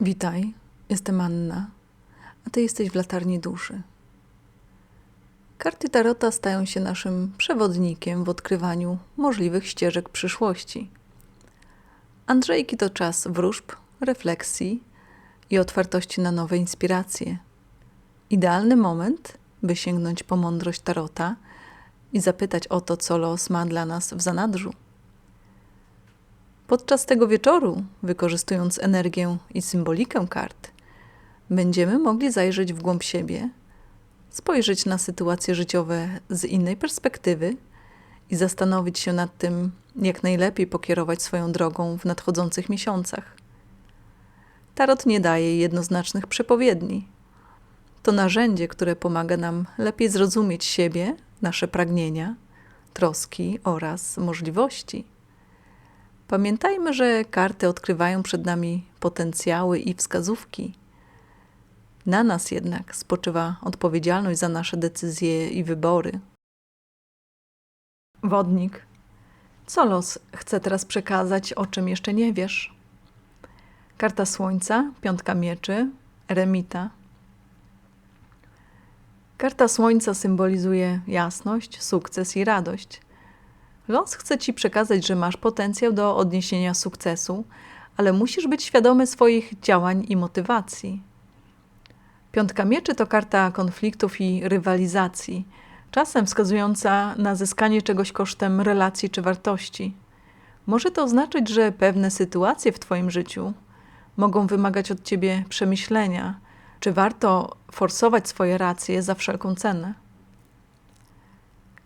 Witaj, jestem Anna, a ty jesteś w latarni duszy. Karty Tarota stają się naszym przewodnikiem w odkrywaniu możliwych ścieżek przyszłości. Andrzejki to czas wróżb, refleksji i otwartości na nowe inspiracje. Idealny moment, by sięgnąć po mądrość Tarota i zapytać o to, co los ma dla nas w zanadrzu. Podczas tego wieczoru, wykorzystując energię i symbolikę kart, będziemy mogli zajrzeć w głąb siebie, spojrzeć na sytuacje życiowe z innej perspektywy i zastanowić się nad tym, jak najlepiej pokierować swoją drogą w nadchodzących miesiącach. Tarot nie daje jednoznacznych przepowiedni. To narzędzie, które pomaga nam lepiej zrozumieć siebie, nasze pragnienia, troski oraz możliwości. Pamiętajmy, że karty odkrywają przed nami potencjały i wskazówki. Na nas jednak spoczywa odpowiedzialność za nasze decyzje i wybory. Wodnik. Co los chce teraz przekazać, o czym jeszcze nie wiesz? Karta Słońca, piątka mieczy, eremita. Karta Słońca symbolizuje jasność, sukces i radość. Los chce ci przekazać, że masz potencjał do odniesienia sukcesu, ale musisz być świadomy swoich działań i motywacji. Piątka mieczy to karta konfliktów i rywalizacji, czasem wskazująca na zyskanie czegoś kosztem relacji czy wartości. Może to oznaczać, że pewne sytuacje w Twoim życiu mogą wymagać od Ciebie przemyślenia, czy warto forsować swoje racje za wszelką cenę.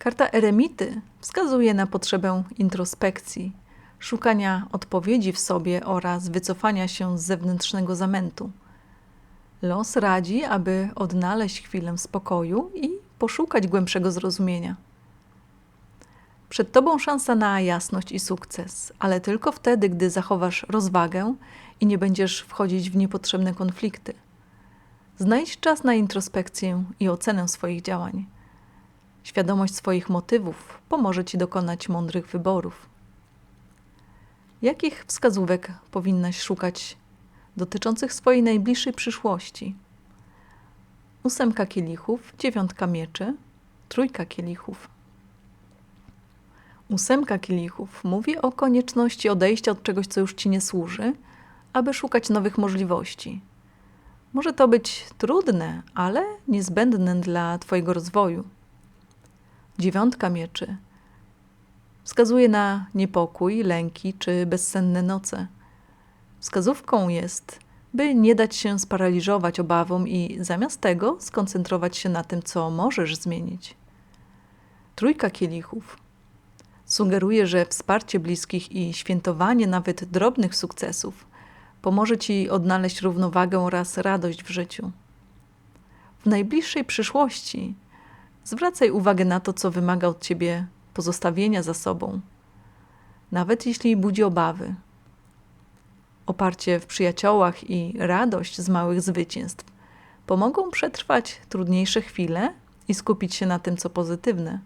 Karta eremity wskazuje na potrzebę introspekcji, szukania odpowiedzi w sobie oraz wycofania się z zewnętrznego zamętu. Los radzi, aby odnaleźć chwilę spokoju i poszukać głębszego zrozumienia. Przed Tobą szansa na jasność i sukces, ale tylko wtedy, gdy zachowasz rozwagę i nie będziesz wchodzić w niepotrzebne konflikty. Znajdź czas na introspekcję i ocenę swoich działań. Świadomość swoich motywów pomoże Ci dokonać mądrych wyborów. Jakich wskazówek powinnaś szukać dotyczących swojej najbliższej przyszłości? Ósemka kielichów, dziewiątka mieczy, trójka kielichów. Ósemka kielichów mówi o konieczności odejścia od czegoś, co już Ci nie służy, aby szukać nowych możliwości. Może to być trudne, ale niezbędne dla Twojego rozwoju dziewiątka mieczy wskazuje na niepokój, lęki czy bezsenne noce. Wskazówką jest, by nie dać się sparaliżować obawom i zamiast tego skoncentrować się na tym, co możesz zmienić. Trójka kielichów sugeruje, że wsparcie bliskich i świętowanie nawet drobnych sukcesów pomoże ci odnaleźć równowagę oraz radość w życiu. W najbliższej przyszłości Zwracaj uwagę na to, co wymaga od ciebie pozostawienia za sobą, nawet jeśli budzi obawy. Oparcie w przyjaciołach i radość z małych zwycięstw pomogą przetrwać trudniejsze chwile i skupić się na tym, co pozytywne.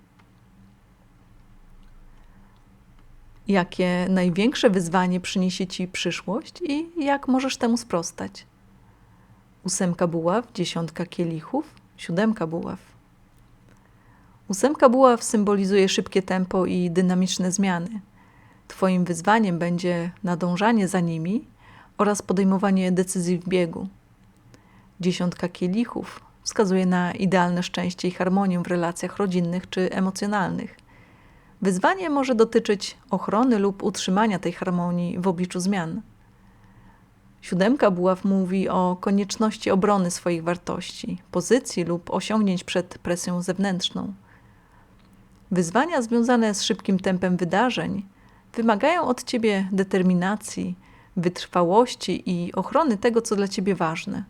Jakie największe wyzwanie przyniesie ci przyszłość i jak możesz temu sprostać? Ósemka buław, dziesiątka kielichów, siódemka buław. Ósemka buław symbolizuje szybkie tempo i dynamiczne zmiany. Twoim wyzwaniem będzie nadążanie za nimi oraz podejmowanie decyzji w biegu. Dziesiątka kielichów wskazuje na idealne szczęście i harmonię w relacjach rodzinnych czy emocjonalnych. Wyzwanie może dotyczyć ochrony lub utrzymania tej harmonii w obliczu zmian. Siódemka buław mówi o konieczności obrony swoich wartości, pozycji lub osiągnięć przed presją zewnętrzną. Wyzwania związane z szybkim tempem wydarzeń wymagają od ciebie determinacji, wytrwałości i ochrony tego, co dla ciebie ważne.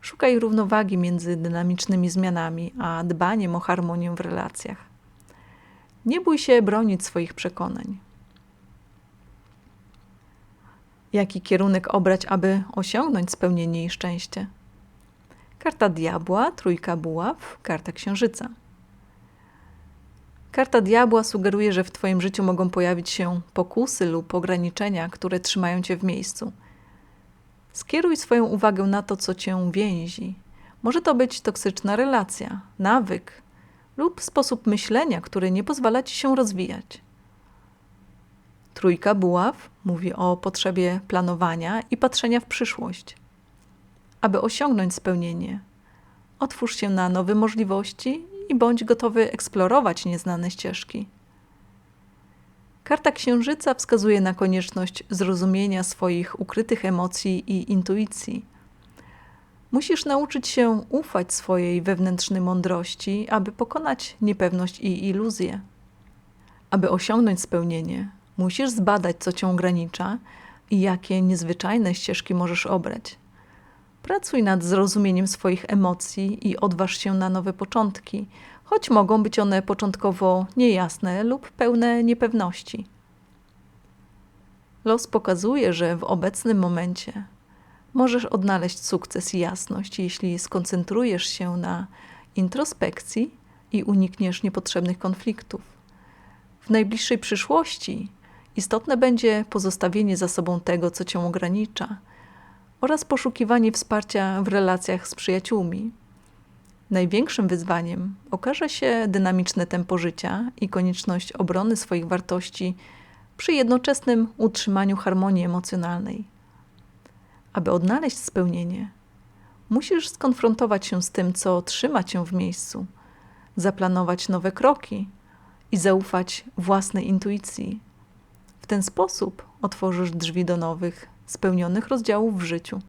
Szukaj równowagi między dynamicznymi zmianami a dbaniem o harmonię w relacjach. Nie bój się bronić swoich przekonań. Jaki kierunek obrać, aby osiągnąć spełnienie i szczęście? Karta diabła, trójka buław, karta księżyca. Karta diabła sugeruje, że w Twoim życiu mogą pojawić się pokusy lub ograniczenia, które trzymają Cię w miejscu. Skieruj swoją uwagę na to, co cię więzi. Może to być toksyczna relacja, nawyk lub sposób myślenia, który nie pozwala ci się rozwijać. Trójka buław mówi o potrzebie planowania i patrzenia w przyszłość. Aby osiągnąć spełnienie, otwórz się na nowe możliwości i bądź gotowy eksplorować nieznane ścieżki. Karta Księżyca wskazuje na konieczność zrozumienia swoich ukrytych emocji i intuicji. Musisz nauczyć się ufać swojej wewnętrznej mądrości, aby pokonać niepewność i iluzję. Aby osiągnąć spełnienie, musisz zbadać, co cię ogranicza i jakie niezwyczajne ścieżki możesz obrać. Pracuj nad zrozumieniem swoich emocji i odważ się na nowe początki, choć mogą być one początkowo niejasne lub pełne niepewności. Los pokazuje, że w obecnym momencie możesz odnaleźć sukces i jasność, jeśli skoncentrujesz się na introspekcji i unikniesz niepotrzebnych konfliktów. W najbliższej przyszłości istotne będzie pozostawienie za sobą tego, co cię ogranicza, oraz poszukiwanie wsparcia w relacjach z przyjaciółmi. Największym wyzwaniem okaże się dynamiczne tempo życia i konieczność obrony swoich wartości przy jednoczesnym utrzymaniu harmonii emocjonalnej. Aby odnaleźć spełnienie, musisz skonfrontować się z tym, co trzyma cię w miejscu, zaplanować nowe kroki i zaufać własnej intuicji. W ten sposób otworzysz drzwi do nowych, spełnionych rozdziałów w życiu.